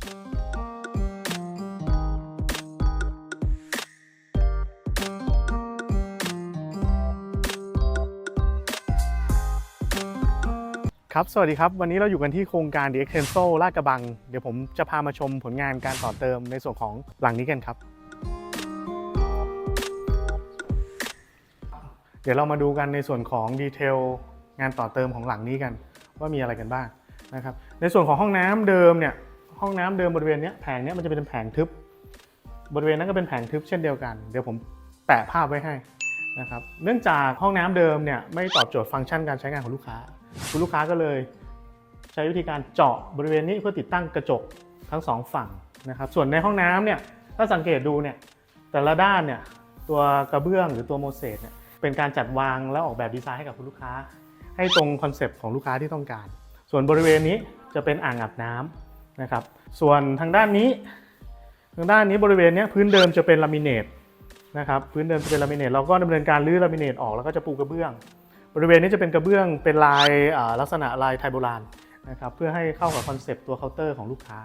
ครับ สวัสดีครับ วันนี้เราอยู่กันที่โครงการ The Extenso ลาดกระบัง เดี๋ยวผมจะพามาชมผลงานการต่อเติมในส่วนของหลังนี้กันครับ เดี๋ยวเรามาดูกันในส่วนของดีเทลงานต่อเติมของหลังนี้กัน ว่ามีอะไรกันบ้างนะครับ ในส่วนของห้องน้ำเดิมเนี่ย ห้องน้ำเดิมบริเวณนี้แผงนี้มันจะเป็นแผงทึบบริเวณนั้นก็เป็นแผงทึบเช่นเดียวกัน เดี๋ยวผมแปะภาพไว้ให้นะครับเนื่องจากห้องน้ำเดิมเนี่ยไม่ตอบโจทย์ฟังก์ชันการใช้งานของลูกค้า คุณลูกค้าก็เลยใช้วิธีการเจาะบริเวณนี้เพื่อติดตั้งกระจกทั้งสองฝั่งนะครับส่วนในห้องน้ำเนี่ยถ้าสังเกตดูเนี่ยแต่ละด้านเนี่ยตัวกระเบื้องหรือตัวโมเสสเนี่ยเป็นการจัดวางและออกแบบดีไซน์ให้กับคุณลูกค้า ให้ตรงคอนเซปต์ของลูกค้าที่ต้องการ ส่วนบริเวณนี้จะเป็นอ่างอาบน้ำ นะครับ ส่วนทางด้านนี้ ทางด้านนี้บริเวณนี้พื้นเดิมจะเป็นลามิเนตนะครับพื้นเดิมจะเป็นลามิเนตเราก็ดำเนินการรื้อลามิเนตออกแล้วก็จะปูกระเบื้อง บริเวณนี้จะเป็นกระเบื้องเป็นลายลักษณะลายไทยโบราณนะครับเพื่อให้เข้ากับคอนเซปต์ตัวเคาน์เตอร์ของลูกค้า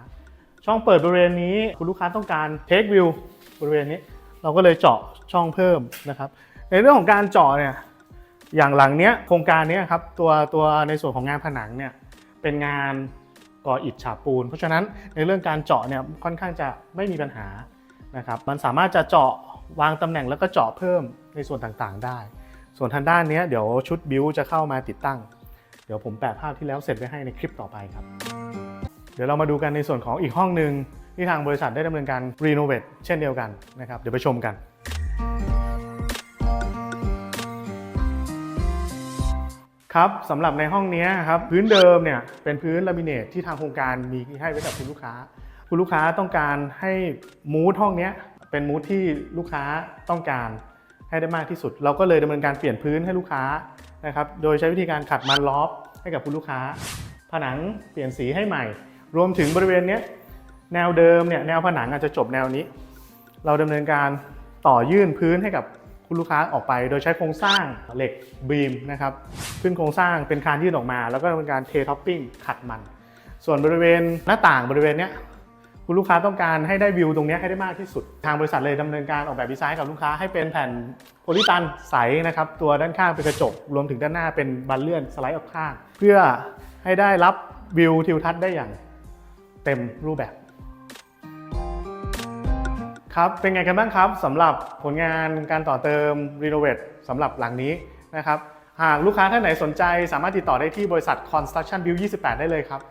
ช่องเปิดบริเวณนี้คุณลูกค้าต้องการเทควิวบริเวณนี้ เราก็เลยเจาะช่องเพิ่มนะครับ ในเรื่องของการเจาะเนี่ยอย่างหลังเนี้ยโครงการเนี้ยครับตัวตัวในส่วนของงานผนังเนี่ยเป็นงาน ก่ออิฐฉาบปูน เพราะฉะนั้นในเรื่องการเจาะเนี่ยค่อนข้างจะไม่มีปัญหานะครับมันสามารถจะเจาะวางตำแหน่งแล้วก็เจาะเพิ่มในส่วนต่างๆ ได้ ส่วนทางด้านนี้เดี๋ยวชุดบิวจะเข้ามาติดตั้ง เดี๋ยวผมแปะภาพที่แล้วเสร็จไว้ให้ในคลิปต่อไปครับ เดี๋ยวเรามาดูกันในส่วนของอีกห้องหนึ่งที่ทางบริษัทได้ดำเนินการรีโนเวทเช่นเดียวกันนะครับเดี๋ยวไปชมกัน ครับสำหรับในห้องนี้ครับพื้นเดิมเนี่ยเป็นพื้นลามิเนตที่ทางโครงการมีให้ไว้กับคุณลูกค้า คุณลูกค้าต้องการให้มูดห้องนี้เป็นมูดที่ลูกค้าต้องการให้ได้มากที่สุด เราก็เลยดำเนินการเปลี่ยนพื้นให้ลูกค้านะครับโดยใช้วิธีการขัดมันล็อบให้กับคุณลูกค้า ผนังเปลี่ยนสีให้ใหม่ รวมถึงบริเวณนี้แนวเดิมเนี่ยแนวผนังอาจจะจบแนวนี้ เราดำเนินการต่อยื่นพื้นให้กับ ลูกค้าออกไปโดยใช้โครงสร้างเหล็กบีมนะครับขึ้นโครงสร้างเป็นคานยื่นออกมา แล้วก็เนินการเทท็อปปิ้งขัดมัน ส่วนบริเวณหน้าต่างบริเวณเนี้ยคุณลูกค้าต้องการให้ได้วิวตรงเนี้ยให้ได้มากที่สุด ทางบริษัทเลยดำเนินการออกแบบดีไซน์กับลูกค้าให้เป็นแผ่นโพลิตันใสนะครับตัวด้านข้างเป็นกระจก รวมถึงด้านหน้าเป็นบันเลื่อนสไลด์ออกข้าง เพื่อให้ได้รับวิวทิวทัศน์ได้อย่างเต็มรูปแบบ ครับเป็นไงกันบ้างครับสำหรับผลงานการต่อเติมรีโนเวทสำหรับหลังนี้นะครับหากลูกค้าท่านไหนสนใจสามารถติดต่อได้ที่บริษัท Construction Build 28 ได้เลยครับ